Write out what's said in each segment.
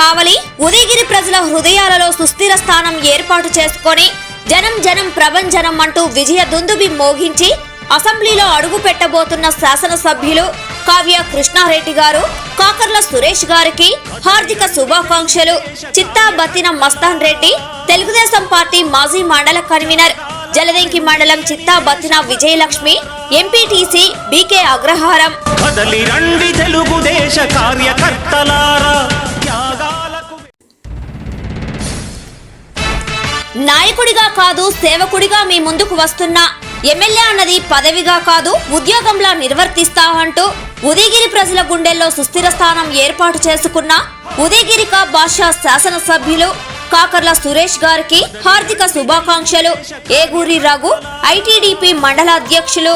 కావలి. ఉదయగిరి ప్రజల హృదయాలలో సుస్థిర స్థానం ఏర్పాటు చేసుకొని జనం జనం ప్రభంజనం అంటూ విజయ దుందుబి మోగించి అసెంబ్లీలో అడుగు పెట్టబోతున్న శాసనసభ్యులు కావ్య కృష్ణారెడ్డి గారు కాకర్ల సురేష్ గారికి హార్దిక శుభాకాంక్షలు. చిత్తాబత్తిన మస్తాన్ రెడ్డి తెలుగుదేశం పార్టీ మాజీ మండల కన్వీనర్ జలదెంకి మండలం చిత్తాబత్తిన విజయలక్ష్మి ఎంపీటీసీ బీకే అగ్రహారం. కదలి రండి తెలుగుదేశ కార్యకర్తలారా. నాయకుడిగా కాదు సేవకుడిగా మీ ముందుకు వస్తున్నా ఎమ్మెల్యే అన్నది పదవిగా కాదు ఉద్యోగంలా నిర్వర్తిస్తా అంటూ ఉదయగిరి ప్రజల గుండెల్లో సుస్థిర స్థానం ఏర్పాటు చేసుకున్న ఉదయగిరిక భాషా శాసనసభ్యులు కాకర్ల సురేష్ గారికి హార్దిక శుభాకాంక్షలు. ఏగూరి రఘు ఐటీడీపీ మండల అధ్యక్షులు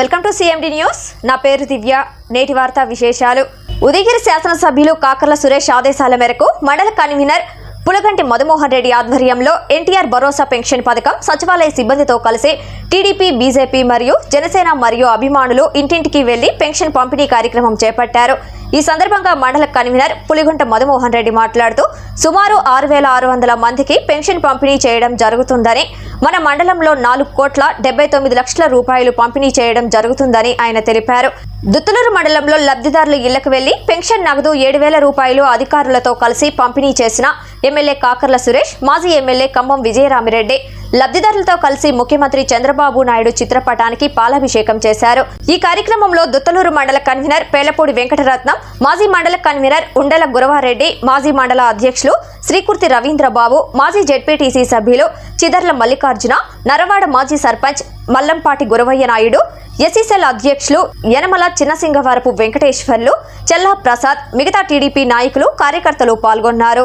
వెల్కమ్ టు సిఎండి న్యూస్. నా పేరు దివ్య. నేటి వార్తా విశేషాలు. ఉదయగిరి శాసనసభ్యులు కాకర్ల సురేష్ ఆదేశాల మేరకు మండల కన్వీనర్ పులగంటి మధుమోహన్ రెడ్డి ఆధ్వర్యంలో ఎన్టీఆర్ భరోసా పెన్షన్ పథకం సచివాలయ సిబ్బందితో కలిసి టీడీపీ బీజేపీ మరియు జనసేన మరియు అభిమానులు ఇంటింటికి వెళ్ళి పెన్షన్ పంపిణీ కార్యక్రమం చేపట్టారు. ఈ సందర్భంగా మండల కన్వీనర్ పులిగుంట మధుమోహన్ రెడ్డి మాట్లాడుతూ సుమారు ఆరు వేల ఆరు వందల మందికి పెన్షన్ పంపిణీ చేయడం జరుగుతుందని మన మండలంలో నాలుగు కోట్ల డెబ్బై తొమ్మిది లక్షల రూపాయలు పంపిణీ చేయడం జరుగుతుందని ఆయన తెలిపారు. దుత్తులూరు మండలంలో లబ్ధిదారుల ఇళ్ళకు వెళ్ళి పెన్షన్ నగదు ఏడు వేల రూపాయలు అధికారులతో కలిసి పంపిణీ చేసిన ఎమ్మెల్యే కాకర్ల సురేష్ మాజీ ఎమ్మెల్యే కంభం విజయరామిరెడ్డి. లబ్ధిదారులతో కలిసి ముఖ్యమంత్రి చంద్రబాబు నాయుడు చిత్రపటానికి పాలాభిషేకం చేశారు. ఈ కార్యక్రమంలో దుత్తలూరు మండల కన్వీనర్ పేలపూడి వెంకటరత్నం మాజీ మండల కన్వీనర్ ఉండల గురవారెడ్డి మాజీ మండల అధ్యక్షులు శ్రీకుర్తి రవీంద్రబాబు మాజీ జెడ్పీటీసీ సభ్యులు చిదర్ల మల్లికార్జున నరవాడ మాజీ సర్పంచ్ మల్లంపాటి గురవయ్య నాయుడు ఎస్ఈసెల్ అధ్యక్షులు యనమల చిన్నసింగవరపు వెంకటేశ్వర్లు చెల్లా ప్రసాద్ మిగతా టీడీపీ నాయకులు కార్యకర్తలు పాల్గొన్నారు.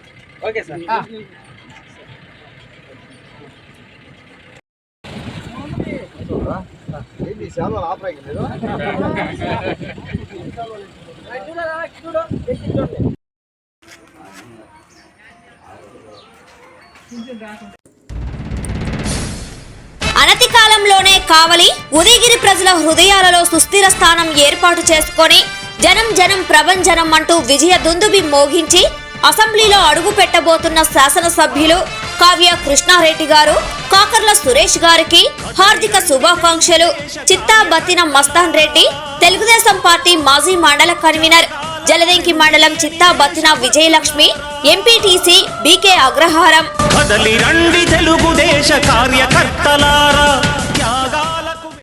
అందరూ అనతి కాలంలోనే కావలి ఉదయగిరి ప్రజల హృదయాలలో సుస్థిర స్థానం ఏర్పాటు చేసుకొని జనం జనం ప్రభంజనం అంటూ విజయ దుందుబి మోగించి అసెంబ్లీలో అడుగు పెట్టబోతున్న శాసనసభ్యులు కావ్య కృష్ణారెడ్డి గారు కాకర్ల సురేష్ గారికి హార్దిక శుభాకాంక్షలు. చిత్తా బత్తిన మస్తాన్ రెడ్డి తెలుగుదేశం పార్టీ మాజీ మండల కన్వీనర్ జలదెంకి మండలం Chittabattina Vijayalakshmi MPTC BK Agraharam. కదలి రండి తెలుగుదేశ కార్యకర్తలారా